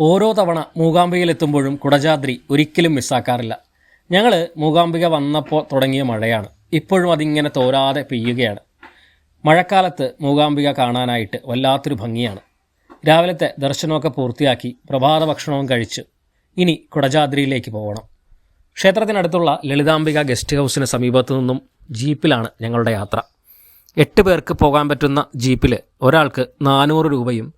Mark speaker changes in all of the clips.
Speaker 1: ഓരോ തവണ മൂകാംബികയിലെത്തുമ്പോഴും കുടജാദ്രി ഒരിക്കലും മിസ്സാക്കാറില്ല. ഞങ്ങൾ മൂകാംബിക വന്നപ്പോൾ തുടങ്ങിയ മഴയാണ്. ഇപ്പോഴും അതിങ്ങനെ തോരാതെ പെയ്യുകയാണ്. മഴക്കാലത്ത് മൂകാംബിക കാണാനായിട്ട് വല്ലാത്തൊരു ഭംഗിയാണ്. രാവിലത്തെ ദർശനമൊക്കെ പൂർത്തിയാക്കി പ്രഭാത ഭക്ഷണവും കഴിച്ച് ഇനി കുടജാദ്രിയിലേക്ക് പോകണം ക്ഷേത്രത്തിനടുത്തുള്ള ലളിതാംബിക ഗസ്റ്റ് ഹൗസിന് സമീപത്തു നിന്നും ജീപ്പിലാണ് ഞങ്ങളുടെ യാത്ര. എട്ട് പേർക്ക് പോകാൻ പറ്റുന്ന ജീപ്പിൽ ഒരാൾക്ക് നാനൂറ് രൂപയും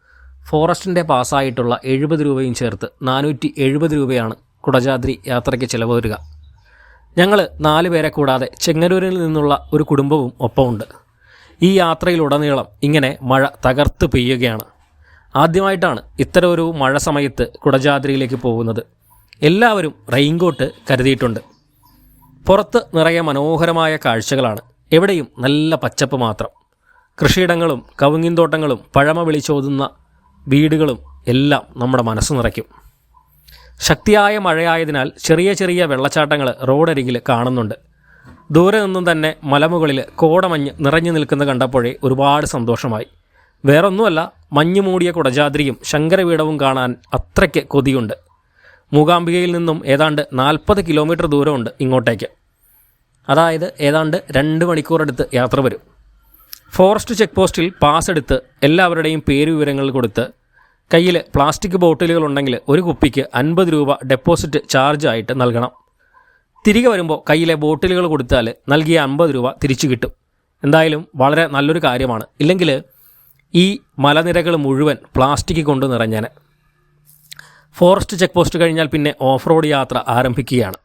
Speaker 1: ഫോറസ്റ്റിന്റെ പാസ്സായിട്ടുള്ള എഴുപത് രൂപയും ചേർത്ത് നാനൂറ്റി എഴുപത് രൂപയാണ് കുടജാദ്രി യാത്രയ്ക്ക് ചിലവ് വരിക ഞങ്ങൾ നാല് പേരെ കൂടാതെ ചെങ്ങന്നൂരിൽ നിന്നുള്ള ഒരു കുടുംബവും ഒപ്പമുണ്ട്. ഈ യാത്രയിലുടനീളം ഇങ്ങനെ മഴ തകർത്ത് പെയ്യുകയാണ്. ആദ്യമായിട്ടാണ് ഇത്തരം ഒരു മഴ സമയത്ത് കുടജാദ്രിയിലേക്ക് പോകുന്നത്. എല്ലാവരും റെയിൻകോട്ട് കരുതിയിട്ടുണ്ട്. പുറത്ത് നിറയെ മനോഹരമായ കാഴ്ചകളാണ്. എവിടെയും നല്ല പച്ചപ്പ് മാത്രം. കൃഷിയിടങ്ങളും കവുങ്ങിൻതോട്ടങ്ങളും പഴമ വിളിച്ചോതുന്ന വീടുകളും എല്ലാം നമ്മുടെ മനസ്സ് നിറയ്ക്കും. ശക്തിയായ മഴയായതിനാൽ ചെറിയ ചെറിയ വെള്ളച്ചാട്ടങ്ങൾ റോഡരികിൽ കാണുന്നുണ്ട്. ദൂരെ നിന്നും തന്നെ മലമുകളിൽ കോടമഞ്ഞ് നിറഞ്ഞു നിൽക്കുന്ന കണ്ടപ്പോഴേ ഒരുപാട് സന്തോഷമായി. വേറൊന്നുമല്ല മഞ്ഞു മൂടിയ കുടജാദ്രിയും ശങ്കരപീഠവും കാണാൻ അത്രയ്ക്ക് കൊതിയുണ്ട്. മൂകാംബികയിൽ നിന്നും ഏതാണ്ട് നാൽപ്പത് കിലോമീറ്റർ ദൂരമുണ്ട് ഇങ്ങോട്ടേക്ക്. അതായത് ഏതാണ്ട് രണ്ട് മണിക്കൂറെടുത്ത് യാത്ര വരും. ഫോറസ്റ്റ് ചെക്ക് പോസ്റ്റിൽ പാസ് എടുത്ത് എല്ലാവരുടെയും പേര് വിവരങ്ങൾ കൊടുത്ത് കയ്യിൽ പ്ലാസ്റ്റിക് ബോട്ടിലുകൾ ഉണ്ടെങ്കിൽ ഒരു കുപ്പിക്ക് അൻപത് രൂപ ഡെപ്പോസിറ്റ് ചാർജ് ആയിട്ട് നൽകണം. തിരികെ വരുമ്പോൾ കയ്യിലെ ബോട്ടിലുകൾ കൊടുത്താൽ നൽകിയ അൻപത് രൂപ തിരിച്ചു കിട്ടും. എന്തായാലും വളരെ നല്ലൊരു കാര്യമാണ്. ഇല്ലെങ്കിൽ ഈ മലനിരകൾ മുഴുവൻ പ്ലാസ്റ്റിക് കൊണ്ട് നിറഞ്ഞാൽ ഫോറസ്റ്റ് ചെക്ക് പോസ്റ്റ് കഴിഞ്ഞാൽ പിന്നെ ഓഫ് റോഡ് യാത്ര ആരംഭിക്കുകയാണ്.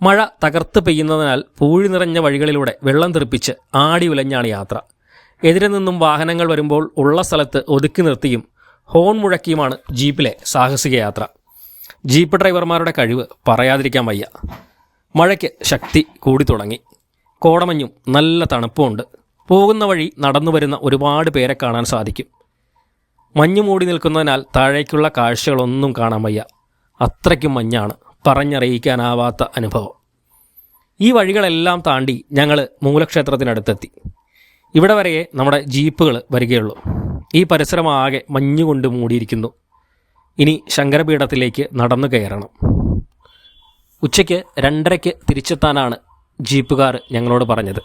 Speaker 1: മഴ തകർത്ത് പെയ്യുന്നതിനാൽ പൂഴി നിറഞ്ഞ വഴികളിലൂടെ വെള്ളം തെറിപ്പിച്ച് ആടി ഉലഞ്ഞാണ് യാത്ര. എതിരെ നിന്നും വാഹനങ്ങൾ വരുമ്പോൾ ഉള്ള സ്ഥലത്ത് ഒതുക്കി നിർത്തിയും ഹോൺ മുഴക്കിയുമാണ് ജീപ്പിലെ സാഹസിക യാത്ര ജീപ്പ് ഡ്രൈവർമാരുടെ കഴിവ് പറയാതിരിക്കാൻ വയ്യ. മഴയ്ക്ക് ശക്തി കൂടി തുടങ്ങി. കോടമഞ്ഞും നല്ല തണുപ്പുമുണ്ട്. പോകുന്ന വഴി നടന്നു വരുന്ന ഒരുപാട് പേരെ കാണാൻ സാധിക്കും. മഞ്ഞ് മൂടി നിൽക്കുന്നതിനാൽ താഴേക്കുള്ള കാഴ്ചകളൊന്നും കാണാൻ വയ്യ. അത്രയ്ക്കും മഞ്ഞാണ് പറഞ്ഞറിയിക്കാനാവാത്ത അനുഭവം. ഈ വഴികളെല്ലാം താണ്ടി ഞങ്ങൾ മൂലക്ഷേത്രത്തിനടുത്തെത്തി. ഇവിടെ വരെയേ നമ്മുടെ ജീപ്പുകൾ വരികയുള്ളൂ. ഈ പരിസരമാകെ മഞ്ഞുകൊണ്ട് മൂടിയിരിക്കുന്നു. ഇനി ശങ്കരപീഠത്തിലേക്ക് നടന്നു കയറണം. ഉച്ചയ്ക്ക് രണ്ടരയ്ക്ക് തിരിച്ചെത്താനാണ് ജീപ്പുകാർ ഞങ്ങളോട് പറഞ്ഞത്.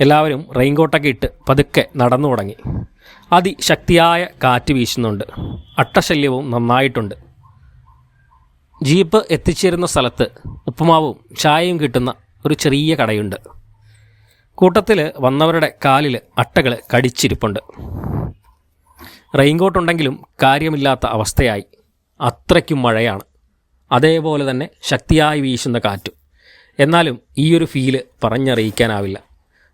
Speaker 1: എല്ലാവരും റെയിൻകോട്ടൊക്കെ ഇട്ട് പതുക്കെ നടന്നു തുടങ്ങി. അതിശക്തിയായ കാറ്റ് വീശുന്നുണ്ട്. അട്ടശല്യവും നന്നായിട്ടുണ്ട്. ജീപ്പ് എത്തിച്ചേരുന്ന സ്ഥലത്ത് ഉപ്പുമാവും ചായയും കിട്ടുന്ന ഒരു ചെറിയ കടയുണ്ട്. കൂട്ടത്തിൽ വന്നവരുടെ കാലിൽ അട്ടകൾ കടിച്ചിരിപ്പുണ്ട്. റെയിൻകോട്ട് ഉണ്ടെങ്കിലും കാര്യമില്ലാത്ത അവസ്ഥയായി. അത്രയ്ക്കും മഴയാണ്. അതേപോലെ തന്നെ ശക്തിയായി വീശുന്ന കാറ്റും. എന്നാലും ഈയൊരു ഫീൽ പറഞ്ഞറിയിക്കാനാവില്ല.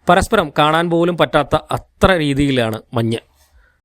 Speaker 1: പരസ്പരം കാണാൻ പോലും പറ്റാത്ത അത്ര രീതിയിലാണ് മഞ്ഞ്.